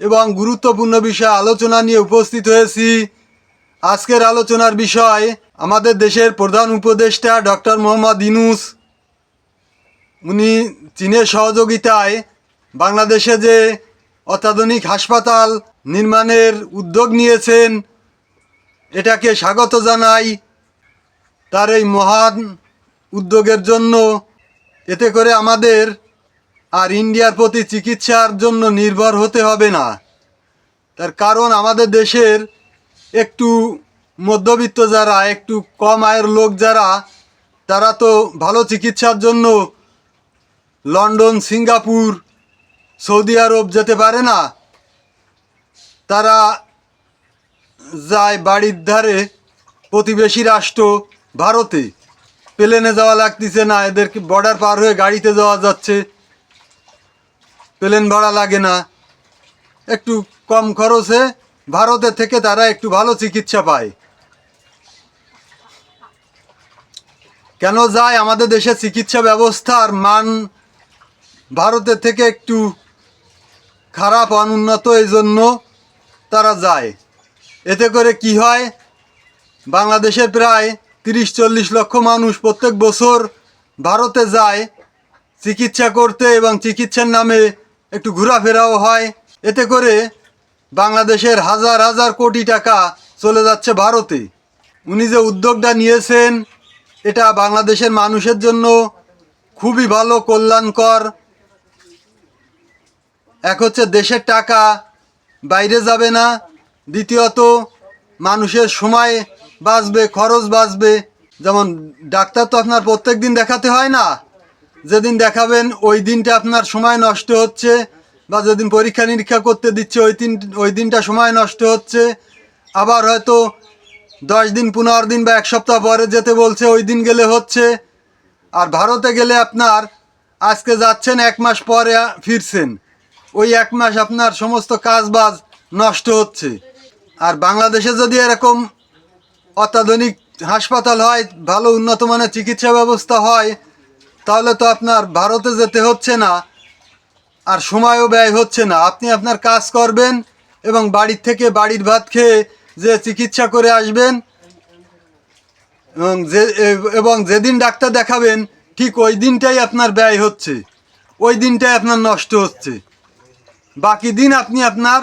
এবং গুরুত্বপূর্ণ বিষয় আলোচনা নিয়ে উপস্থিত হয়েছি। আজকের আলোচনার বিষয় আমাদের দেশের প্রধান উপদেষ্টা ডক্টর মোহাম্মদ ইনুস উনি চীনের সহযোগিতায় বাংলাদেশে যে অত্যাধুনিক হাসপাতাল নির্মাণের উদ্যোগ নিয়েছেন, এটাকে স্বাগত জানাই। তার এই মহান উদ্যোগের জন্য এতে করে আমাদের আর ইন্ডিয়ার প্রতি চিকিৎসার জন্য নির্ভর হতে হবে না। তার কারণ আমাদের দেশের একটু মধ্যবিত্ত যারা, একটু কম আয়ের লোক যারা, তারা তো ভালো চিকিৎসার জন্য লন্ডন, সিঙ্গাপুর, সৌদি আরব যেতে পারে না। তারা যায় বাড়ির ধারে প্রতিবেশী রাষ্ট্র ভারতে। প্লেনে যাওয়া লাগতেছে না, এদেরকে বর্ডার পার হয়ে গাড়িতে যাওয়া যাচ্ছে। প্লেন ভাড়া লাগে না। একটু কম খরচে ভারতের থেকে তারা একটু ভালো চিকিৎসা পায়। কেন যায় আমাদের দেশের চিকিৎসা ব্যবস্থার মান ভারতের থেকে একটু খারাপ, অনুন্নত এই জন্য তারা যায়। এতে করে কি হয়? বাংলাদেশের প্রায় তিরিশ চল্লিশ লক্ষ মানুষ প্রত্যেক বছর ভারতে যায় চিকিৎসা করতে এবং চিকিৎসার নামে একটু ঘোরাফেরাও হয়। এতে করে বাংলাদেশের হাজার হাজার কোটি টাকা চলে যাচ্ছে ভারতে। উনি যে উদ্যোগটা নিয়েছেন, এটা বাংলাদেশের মানুষের জন্য খুবই ভালো, কল্যাণকর। এক হচ্ছে দেশের টাকা বাইরে যাবে না। দ্বিতীয়ত, মানুষের সময় বাঁচবে, খরচ বাঁচবে। যেমন ডাক্তার তো আপনার প্রত্যেক দিন দেখাতে হয় না? যেদিন দেখাবেন, ওই দিনটা আপনার সময় নষ্ট হচ্ছে বা যেদিন পরীক্ষা নিরীক্ষা করতে দিচ্ছে, ওই দিন ওই দিনটা সময় নষ্ট হচ্ছে। আবার হয়তো দশ দিন, পনেরো দিন বা এক সপ্তাহ পরে যেতে বলছে, ওই দিন গেলে হচ্ছে। আর ভারতে গেলে আপনার আজকে যাচ্ছেন, এক মাস পরে ফিরছেন। ওই এক মাস আপনার সমস্ত কাজ বাজ নষ্ট হচ্ছে। আর বাংলাদেশে যদি এরকম অত্যাধুনিক হাসপাতাল হয়, ভালো উন্নত মানের চিকিৎসা ব্যবস্থা হয় তাহলে তো আপনার ভারতে যেতে হচ্ছে না, আর সময়ও ব্যয় হচ্ছে না। আপনি আপনার কাজ করবেন এবং বাড়ির থেকে বাড়ির ভাত খেয়ে যে চিকিৎসা করে আসবেন এবং যে, এবং যেদিন ডাক্তার দেখাবেন, ঠিক ওই দিনটাই আপনার ব্যয় হচ্ছে। ওই দিনটাই আপনার নষ্ট হচ্ছে। বাকি দিন আপনি আপনার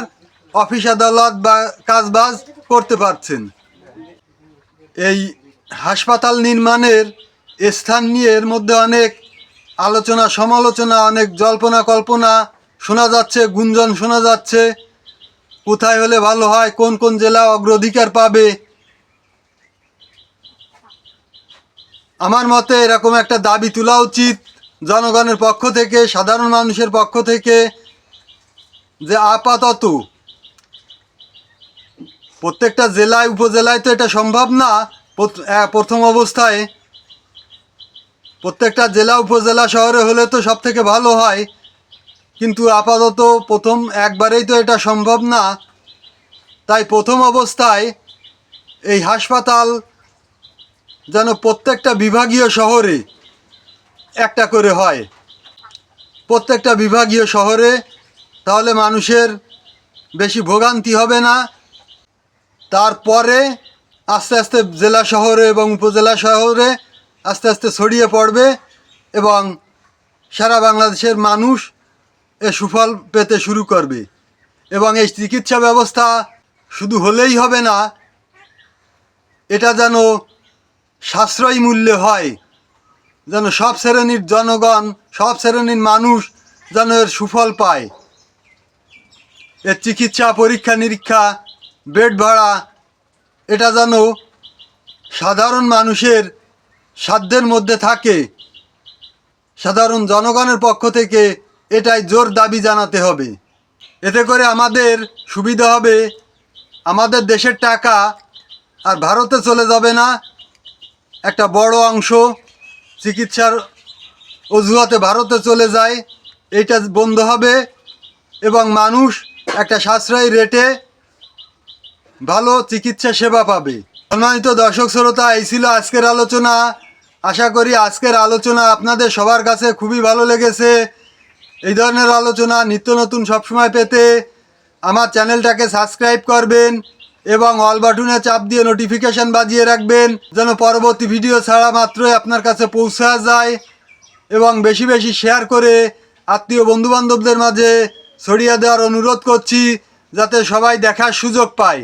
অফিস আদালত বা কাজবাজ করতে পারছেন। এই হাসপাতাল নির্মাণের স্থান নিয়ে এর মধ্যে অনেক আলোচনা, সমালোচনা, অনেক জল্পনা কল্পনা শোনা যাচ্ছে, গুঞ্জন শোনা যাচ্ছে। কোথায় হলে ভালো হয়, কোন কোন জেলা অগ্রাধিকার পাবে? আমার মতে এরকম একটা দাবি তোলা উচিত জনগণের পক্ষ থেকে, সাধারণ মানুষের পক্ষ থেকে, যে আপাতত প্রত্যেকটা জেলায়, উপজেলায় তো এটা সম্ভব না। প্রথ- প্রথম অবস্থায় প্রত্যেকটা জেলা, উপজেলা, শহরে হলে তো সব থেকে ভালো হয়। কিন্তু আপাতত প্রথম একবারেই তো এটা সম্ভব না। তাই প্রথম অবস্থায় এই হাসপাতাল যেন প্রত্যেকটা বিভাগীয় শহরে একটা করে হয়। প্রত্যেকটা বিভাগীয় শহরে তাহলে মানুষের বেশি ভোগান্তি হবে না। তারপরে আস্তে আস্তে জেলা শহরে এবং উপজেলা শহরে আস্তে আস্তে ছড়িয়ে পড়বে এবং সারা বাংলাদেশের মানুষ এ সুফল পেতে শুরু করবে। এবং এই চিকিৎসা ব্যবস্থা শুধু হলেই হবে না, এটা যেন সাশ্রয়ী মূল্যে হয়, যেন সব শ্রেণির জনগণ, সব শ্রেণির মানুষ যেন এর সুফল পায়। এর চিকিৎসা, পরীক্ষা, নিরীক্ষা, বেড ভাড়া, এটা যেন সাধারণ মানুষের সাধ্যের মধ্যে থাকে। সাধারণ জনগণের পক্ষ থেকে এটাই জোর দাবি জানাতে হবে। এতে করে আমাদের সুবিধা হবে। আমাদের দেশের টাকা আর ভারতে চলে যাবে না। একটা বড় অংশ চিকিৎসার অজুহাতে ভারতে চলে যায়। এটা বন্ধ হবে এবং মানুষ একটা সাশ্রয়ী রেটে ভালো চিকিৎসা সেবা পাবে। সম্মানিত দর্শক শ্রোতা, এই ছিল আজকের আলোচনা। আশা করি আজকের আলোচনা আপনাদের সবার কাছে খুবই ভালো লেগেছে। এই ধরনের আলোচনা নিত্য নতুন সবসময় পেতে আমার চ্যানেলটাকে সাবস্ক্রাইব করবেন এবং অল বাটনে চাপ দিয়ে নোটিফিকেশন বাজিয়ে রাখবেন, যেন পরবর্তী ভিডিও ছাড়া মাত্রই আপনার কাছে পৌঁছা যায় এবং বেশি বেশি শেয়ার করে আত্মীয় বন্ধুবান্ধবদের মাঝে ছড়িয়ে দেওয়ার অনুরোধ করছি, যাতে সবাই দেখার সুযোগ পায়।